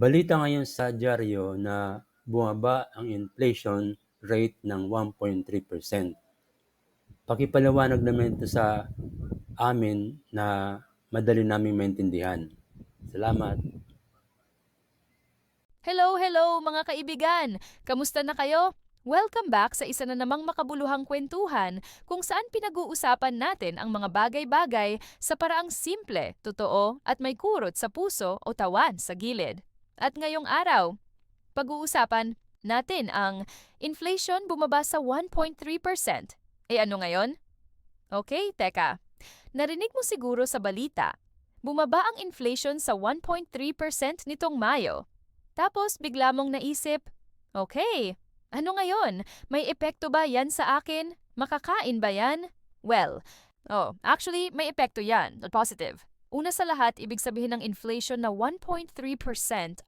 Balita ngayon sa dyaryo na bumaba ang inflation rate ng 1.3%. Pakipaliwanag naman ito sa amin na madali naming maintindihan. Salamat. Hello, hello mga kaibigan! Kamusta na kayo? Welcome back sa isa na namang makabuluhang kwentuhan kung saan pinag-uusapan natin ang mga bagay-bagay sa paraang simple, totoo at may kurot sa puso o tawan sa gilid. At ngayong araw, pag-uusapan natin ang inflation bumaba sa 1.3%. Eh ano ngayon? Okay, teka. Narinig mo siguro sa balita, bumaba ang inflation sa 1.3% nitong Mayo. Tapos bigla mong naisip, okay, ano ngayon? May epekto ba yan sa akin? Makakain ba yan? Well, oh, actually, may epekto yan, positive. Una sa lahat, ibig sabihin ng inflation na 1.3%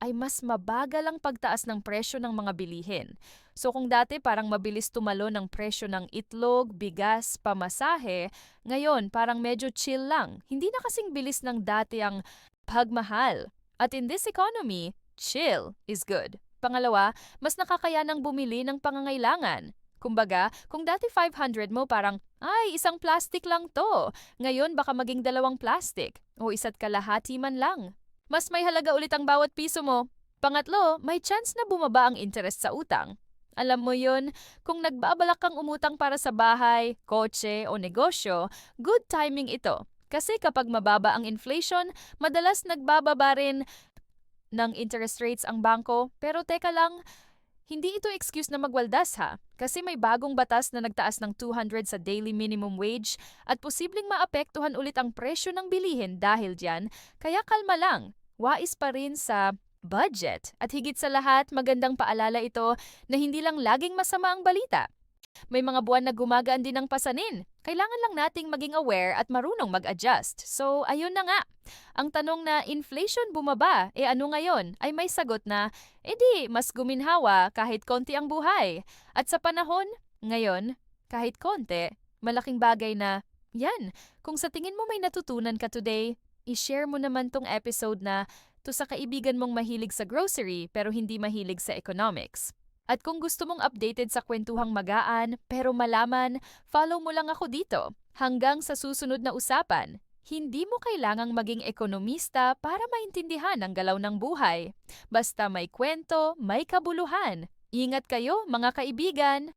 ay mas mabagal ang pagtaas ng presyo ng mga bilihin. So kung dati parang mabilis tumalo ng presyo ng itlog, bigas, pamasahe, ngayon parang medyo chill lang. Hindi na kasing bilis ng dati ang pagmahal. At in this economy, chill is good. Pangalawa, mas nakakayanang bumili ng pangangailangan. Kumbaga, kung dati 500 mo parang, ay, isang plastic lang to. Ngayon baka maging dalawang plastic o isa't kalahati man lang. Mas may halaga ulit ang bawat piso mo. Pangatlo, may chance na bumaba ang interest sa utang. Alam mo yun, kung nagbabalak kang umutang para sa bahay, kotse o negosyo, good timing ito. Kasi kapag mababa ang inflation, madalas nagbababa rin ng interest rates ang bangko. Pero teka lang, hindi ito excuse na magwaldas ha, kasi may bagong batas na nagtaas ng 200 sa daily minimum wage at posibleng maapektuhan ulit ang presyo ng bilihin dahil diyan, kaya kalma lang, wais pa rin sa budget. At higit sa lahat, magandang paalala ito na hindi lang laging masama ang balita. May mga buwan na gumagaan din ang pasanin. Kailangan lang nating maging aware at marunong mag-adjust. So, ayun na nga. Ang tanong na inflation bumaba, e ano ngayon, ay may sagot na, edi mas guminhawa kahit konti ang buhay. At sa panahon, ngayon, kahit konti, malaking bagay na, yan, kung sa tingin mo may natutunan ka today, i-share mo naman tong episode na to sa kaibigan mong mahilig sa grocery pero hindi mahilig sa economics. At kung gusto mong updated sa kwentuhang magaan pero malaman, follow mo lang ako dito. Hanggang sa susunod na usapan, hindi mo kailangang maging ekonomista para maintindihan ang galaw ng buhay. Basta may kwento, may kabuluhan. Ingat kayo mga kaibigan!